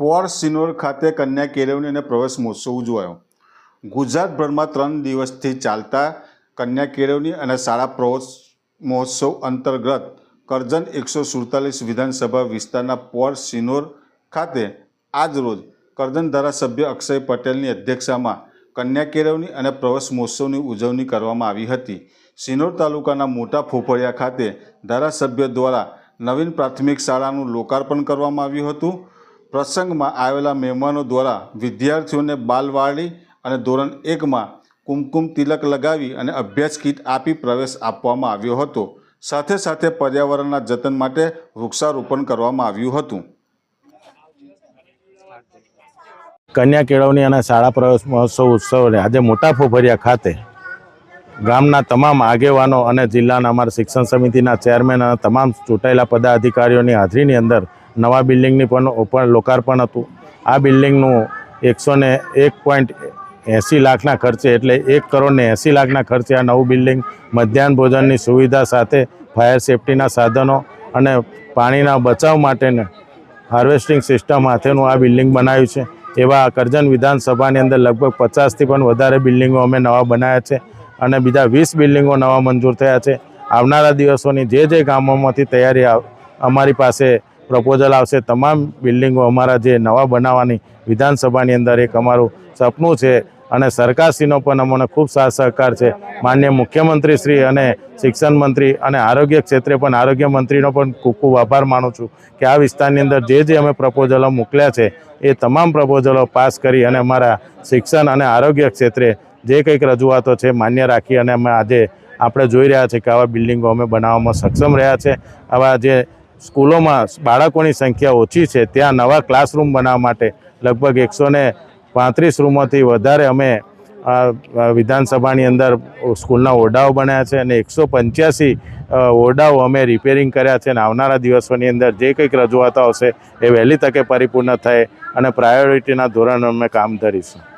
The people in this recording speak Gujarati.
પોર સિનોર ખાતે કન્યા કેળવણી અને પ્રવેશ મહોત્સવ ઉજવાયો. ગુજરાતભરમાં ત્રણ દિવસથી ચાલતા કન્યા કેળવણી અને શાળા પ્રવેશ મહોત્સવ અંતર્ગત કરજણ એકસો સુડતાલીસ વિધાનસભા વિસ્તારના પોર સિનોર ખાતે આજરોજ કરજણ ધારાસભ્ય અક્ષય પટેલની અધ્યક્ષતામાં કન્યા કેળવણી અને પ્રવેશ મહોત્સવની ઉજવણી કરવામાં આવી હતી. સિનોર તાલુકાના મોટા ફોફળિયા ખાતે ધારાસભ્ય દ્વારા નવીન પ્રાથમિક શાળાનું લોકાર્પણ કરવામાં આવ્યું હતું. પ્રસંગમાં આવેલા મહેમાનો દ્વારા વિદ્યાર્થીઓને બાલવાડી અને ધોરણ એકમાં કુમકુમ તિલક લગાવી અને અભ્યાસ કીટ આપી પ્રવેશ આપવામાં આવ્યો હતો. સાથે સાથે પર્યાવરણના જતન માટે વૃક્ષારોપણ કરવામાં આવ્યું હતું. કન્યા કેળવણી અને શાળા પ્રવેશ મહોત્સવ ઉત્સવને આજે મોટા ફોફરિયા ખાતે ગામના તમામ આગેવાનો અને જિલ્લાના અમારા શિક્ષણ સમિતિના ચેરમેન અને તમામ ચૂંટાયેલા પદાધિકારીઓની હાજરીની અંદર નવા બિલ્ડિંગની પણ લોકાર્પણ હતું. આ બિલ્ડિંગનું એકસો ને એક પોઈન્ટ એંસી લાખના ખર્ચે એટલે એક કરોડ ને એંસી લાખના ખર્ચે આ નવું બિલ્ડિંગ મધ્યાહન ભોજનની સુવિધા સાથે ફાયર સેફટીના સાધનો અને પાણીના બચાવ માટેને હાર્વેસ્ટિંગ સિસ્ટમ હાથેનું આ બિલ્ડિંગ બનાવ્યું છે. એવા કરજણ વિધાનસભાની અંદર લગભગ પચાસથી પણ વધારે બિલ્ડિંગો અમે નવા બનાવ્યા છે અને બીજા વીસ બિલ્ડિંગો નવા મંજૂર થયા છે. આવનારા દિવસોની જે જે ગામોમાંથી તૈયારી અમારી પાસે પ્રપોઝલ આવશે. તમામ બિલ્ડિંગો અમારા જે નવા બનાવવાની વિધાનસભાની અંદર એક અમારું સપનું છે અને સરકારશ્રીનો પણ અમને ખૂબ સાથ સહકાર છે. માન્ય મુખ્યમંત્રી શ્રી અને શિક્ષણ મંત્રી અને આરોગ્ય ક્ષેત્રે પણ આરોગ્ય મંત્રીનો પણ ખૂબ ખૂબ આભાર માનું છું કે આ વિસ્તારની અંદર જે જે અમે પ્રપોઝલો મોકલ્યા છે, એ તમામ પ્રપોઝલો પાસ કરી અને અમારા શિક્ષણ અને આરોગ્ય ક્ષેત્રે જે કંઈક રજૂઆતો છે, માન્ય રાખી અને અમે આજે આપણે જોઈ રહ્યા છીએ કે આવા બિલ્ડિંગો અમે બનાવવામાં સક્ષમ રહ્યા છે. આવા જે સ્કૂલોમાં બાળકોની સંખ્યા ઓછી છે, ત્યાં નવા ક્લાસરૂમ બનાવવા માટે લગભગ એકસો ને પાંત્રીસ રૂમોથી વધારે અમે વિધાનસભાની અંદર સ્કૂલના ઓરડાઓ બન્યા છે અને એકસો પંચ્યાસી ઓરડાઓ અમે રિપેરિંગ કર્યા છે અને આવનારા દિવસોની અંદર જે કંઈક રજૂઆતો આવશે એ વહેલી તકે પરિપૂર્ણ થાય અને પ્રાયોરિટીના ધોરણે અમે કામ કરીશું